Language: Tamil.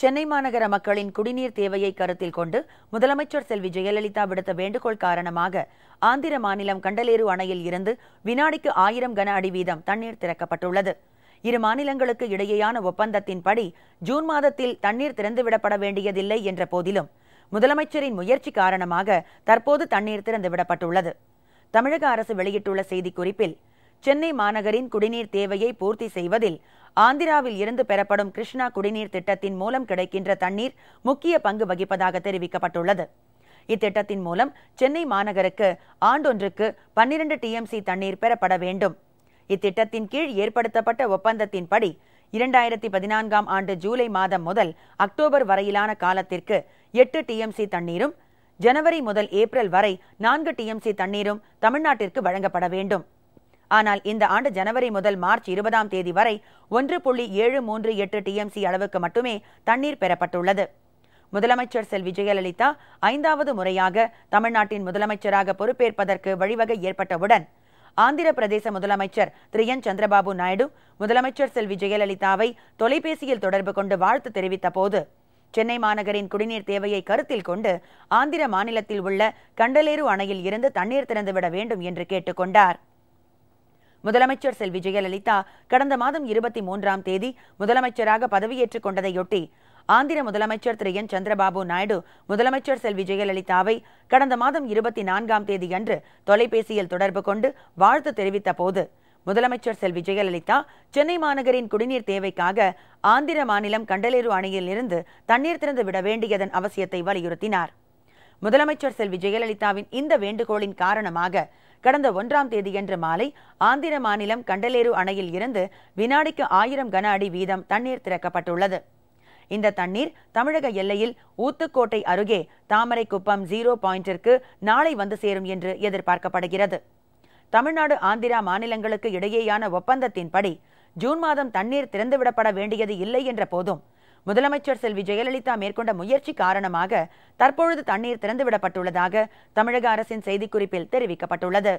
சென்னை மாநகர மக்களின் குடிநீர் தேவையை கருத்தில் கொண்டு முதலமைச்சர் செல்வி ஜெயலலிதா விடுத்த வேண்டுகோள் காரணமாக ஆந்திர மாநிலம் கண்டலேரு அணையில் இருந்து வினாடிக்கு ஆயிரம் கன அடி வீதம் தண்ணீர் திறக்கப்பட்டுள்ளது. இரு மாநிலங்களுக்கு இடையேயான ஒப்பந்தத்தின்படி ஜூன் மாதத்தில் தண்ணீர் திறந்துவிடப்பட வேண்டியதில்லை என்ற போதிலும் முதலமைச்சரின் முயற்சி காரணமாக தற்போது தண்ணீர் திறந்துவிடப்பட்டுள்ளது தமிழக அரசு வெளியிட்டுள்ள செய்திக்குறிப்பில் சென்னை மாநகரின் குடிநீர் தேவையை பூர்த்தி செய்வதில் ஆந்திராவில் இருந்து பெறப்படும் கிருஷ்ணா குடிநீர் திட்டத்தின் மூலம் கிடைக்கின்ற தண்ணீர் முக்கிய பங்கு வகிப்பதாக தெரிவிக்கப்பட்டுள்ளது. இத்திட்டத்தின் மூலம் சென்னை மாநகருக்கு ஆண்டொன்றுக்கு பன்னிரண்டு டிஎம்சி தண்ணீர் பெறப்பட வேண்டும். இத்திட்டத்தின் கீழ் ஏற்படுத்தப்பட்ட ஒப்பந்தத்தின்படி இரண்டாயிரத்தி பதினான்காம் ஆண்டு ஜூலை மாதம் முதல் அக்டோபர் வரையிலான காலத்திற்கு எட்டு டிஎம்சி தண்ணீரும் ஜனவரி முதல் ஏப்ரல் வரை நான்கு டிஎம்சி தண்ணீரும் தமிழ்நாட்டிற்கு வழங்கப்பட வேண்டும். ஆனால் இந்த ஆண்டு ஜனவரி முதல் மார்ச் இருபதாம் தேதி வரை ஒன்று புள்ளி ஏழு மூன்று எட்டு டிஎம்சி அளவுக்கு மட்டுமே தண்ணீர் பெறப்பட்டுள்ளது. முதலமைச்சர் செல்வி ஜெயலலிதா ஐந்தாவது முறையாக தமிழ்நாட்டின் முதலமைச்சராக பொறுப்பேற்பதற்கு வழிவகை ஏற்பட்டவுடன் ஆந்திர பிரதேச முதலமைச்சர் திரு என் சந்திரபாபு நாயுடு முதலமைச்சர் செல்வி ஜெயலலிதாவை தொலைபேசியில் தொடர்பு கொண்டு வாழ்த்து தெரிவித்த போது சென்னை மாநகரின் குடிநீர் தேவையை கருத்தில் கொண்டு ஆந்திர மாநிலத்தில் உள்ள கண்டலேரு அணையில் இருந்து தண்ணீர் திறந்துவிட வேண்டும் என்று கேட்டுக்கொண்டார் முதலமைச்சர் செல்வி ஜெயலலிதா கடந்த மாதம் இருபத்தி மூன்றாம் தேதி முதலமைச்சராக பதவியேற்றுக் கொண்டதையொட்டி ஆந்திர முதலமைச்சர் திரு என். சந்திரபாபு நாயுடு முதலமைச்சர் செல்வி ஜெயலலிதாவை கடந்த மாதம் இருபத்தி நான்காம் தேதியன்று தொலைபேசியில் தொடர்பு கொண்டு வாழ்த்து தெரிவித்த போது முதலமைச்சர் செல்வி ஜெயலலிதா சென்னை மாநகரின் குடிநீர் தேவைக்காக ஆந்திர மாநிலம் கண்டலேறு அணையில் இருந்து தண்ணீர் திறந்து விட வேண்டியதன் அவசியத்தை வலியுறுத்தினார். முதலமைச்சர் செல்வி ஜெயலலிதாவின் இந்த வேண்டுகோளின் காரணமாக கடந்த ஒன்றாம் தேதியன்று மாலை ஆந்திர மாநிலம் கண்டலேரு அணையில் இருந்து வினாடிக்கு ஆயிரம் கன அடி வீதம் தண்ணீர் திறக்கப்பட்டுள்ளது. இந்த தண்ணீர் தமிழக எல்லையில் ஊத்துக்கோட்டை அருகே தாமரைக்குப்பம் ஜீரோ பாயிண்டிற்கு நாளை வந்து சேரும் என்று எதிர்பார்க்கப்படுகிறது. தமிழ்நாடு ஆந்திரா மாநிலங்களுக்கு இடையேயான ஒப்பந்தத்தின்படி ஜூன் மாதம் தண்ணீர் திறந்துவிடப்பட வேண்டியது இல்லை என்ற போதும் முதலமைச்சர் செல்வி ஜெயலலிதா மேற்கொண்ட முயற்சி காரணமாக தற்பொழுது தண்ணீர் திறந்துவிடப்பட்டுள்ளதாக தமிழக அரசின் செய்திக்குறிப்பில் தெரிவிக்கப்பட்டுள்ளது.